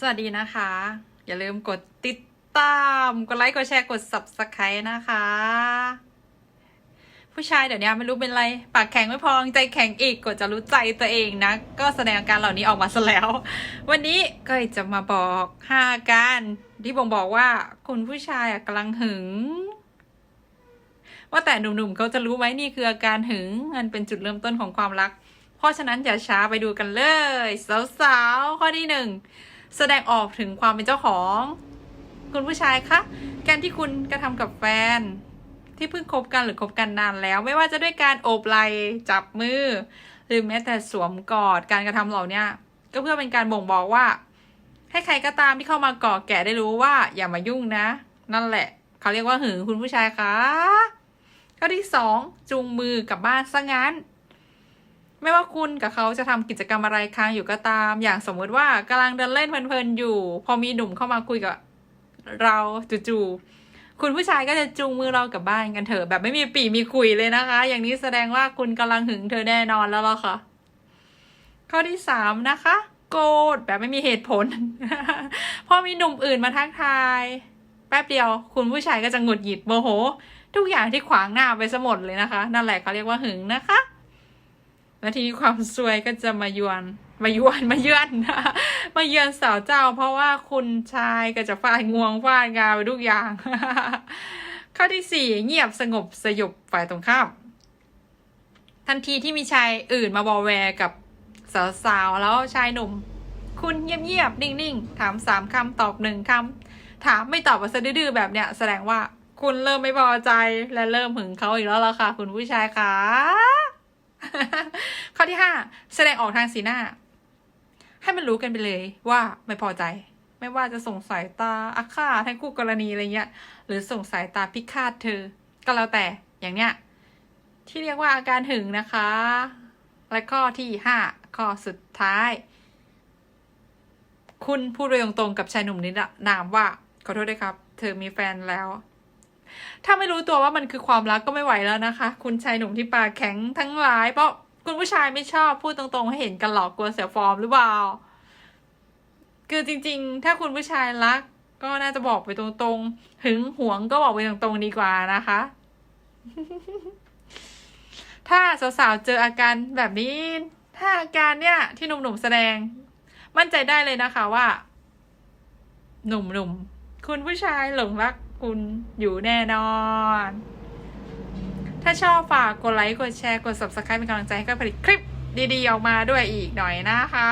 สวัสดีนะคะ อย่าลืมกดติดตาม กดไลค์ กดแชร์ กด subscribe นะคะ ผู้ชายเดี๋ยวนี้ไม่รู้เป็นไร ปากแข็งไม่พอใจแข็งอีกกว่าจะรู้ใจตัวเองนะ ก็แสดงอาการเหล่านี้ออกมาซะแล้ว วันนี้ก็จะมาบอกห้าอาการที่บ่งบอกว่า คุณผู้ชายกำลังหึง ว่าแต่หนุ่มๆเขาจะรู้ไหมนี่คืออาการหึงมันเป็นจุดเริ่มต้นของความรัก เพราะฉะนั้นอย่าช้าไปดูกันเลย สาวๆข้อที่หนึ่ง แสดงออกถึงความเป็นเจ้าของ คุณผู้ชายคะการที่คุณกระทำกับแฟน ที่เพิ่งคบกันหรือคบกันนานแล้ว ไม่ว่าจะด้วยการโอบไหล่จับมือ หรือแม้แต่สวมกอดการกระทำเหล่านี้ก็เพื่อเป็นการบ่งบอกว่า ให้ใครก็ตามที่เข้ามาก่อแก่ได้รู้ว่าอย่ามายุ่งนะ นั่นแหละเขาเรียกว่าหึงคุณผู้ชายคะข้อที่สองจูงมือกลับบ้านซะงั้น ไม่ว่าคุณกับเขาจะทำกิจกรรมอะไรค้างอยู่ก็ตาม อย่างสมมุติว่ากำลังเดินเล่นเพลินๆอยู่ พอมีหนุ่มเข้ามาคุยกับเราจู่ๆคุณผู้ชายก็จะจูงมือเรากลับบ้านกันเถอะแบบไม่มีปีมีคุยเลยนะคะ อย่างนี้แสดงว่าคุณกำลังหึงเธอแน่นอนแล้วล่ะค่ะ ข้อที่สามนะคะ โกรธแบบไม่มีเหตุผล พอมีหนุ่มอื่นมาทักทาย แป๊บเดียว คุณผู้ชายก็จะหงุดหงิดโมโห ทุกอย่างที่ขวางหน้าไปซะหมดเลยนะคะ นั่นแหละเขาเรียกว่าหึงนะคะ แล้วทีนี้ความซวยก็จะมายวนมายวนมาเยือนมาเยือนสาวเจ้า เพราะว่าคุณชายก็จะฟาดงวงฟาดงาไปทุกอย่าง ข้อที่สี่เงียบสงบสยบฝ่ายตรงข้าม ทันทีที่มีชายอื่นมาบอแวร์กับสาวๆแล้วชายหนุ่ม คุณเงียบๆนิ่งๆ ถามสามคำตอบหนึ่งคำถามไม่ตอบมาซะดื้อๆแบบเนี้ยแสดงว่าคุณเริ่มไม่พอใจและเริ่มหึงเขาอีกแล้วล่ะค่ะ คุณผู้ชายคะ ข้อที่ห้าแสดงออกทางสีหน้า ให้มันรู้กันไปเลยว่าไม่พอใจ ไม่ว่าจะส่งสายตาอาฆาตให้คู่กรณีอะไรเงี้ย หรือส่งสายตาพิฆาตเธอ ก็แล้วแต่อย่างเนี้ย ที่เรียกว่าอาการหึงนะคะ และข้อที่ห้าข้อสุดท้าย คุณพูดโดยตรงๆกับชายหนุ่มนิรนามว่าขอโทษด้วยครับ เธอมีแฟนแล้ว ถ้าไม่รู้ตัวว่ามันคือความรักก็ไม่ไหวแล้วนะคะ คุณชายหนุ่มที่ปากแข็งทั้งหลาย เพราะคุณผู้ชายไม่ชอบพูดตรงๆให้เห็นกันหรอกกลัวเสียฟอร์มหรือเปล่า คือจริง ๆ ถ้าคุณผู้ชายรัก ก็น่าจะบอกไปตรงๆ หึงหวงก็บอกไปตรงๆดีกว่านะคะ ถ้าสาวๆเจออาการแบบนี้ ถ้าอาการเนี่ยที่หนุ่มๆแสดง มั่นใจได้เลยนะคะว่า หนุ่มๆคุณผู้ชายหลงรัก คุณอยู่แน่นอน ถ้าชอบฝากกดไลค์กดแชร์กด subscribe เป็นกำลังใจให้กับผลิตคลิปดีๆออกมาด้วยอีกหน่อยนะคะ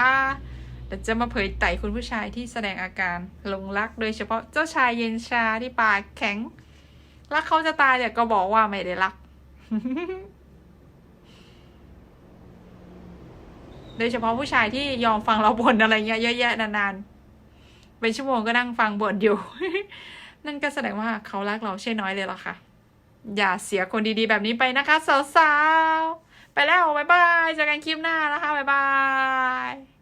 เดี๋ยวจะมาเผยไต่คุณผู้ชายที่แสดงอาการหลงรัก โดยเฉพาะเจ้าชายเย็นชาที่ปากแข็ง รักเขาจะตายแต่ก็บอกว่าไม่ได้รัก โดยเฉพาะผู้ชายที่ยอมฟังเราบ่นอะไรเงี้ยเยอะแยะนานๆ เป็นชั่วโมงก็นั่งฟังบ่นอยู่ นั่นก็แสดงว่าเขารักเราใช่น้อยเลยหรอคะอย่าเสียคนดีๆ แบบนี้ไปนะคะสาวๆ ไปแล้ว บ๊ายบายเจอกันคลิปหน้านะคะ บ๊ายบาย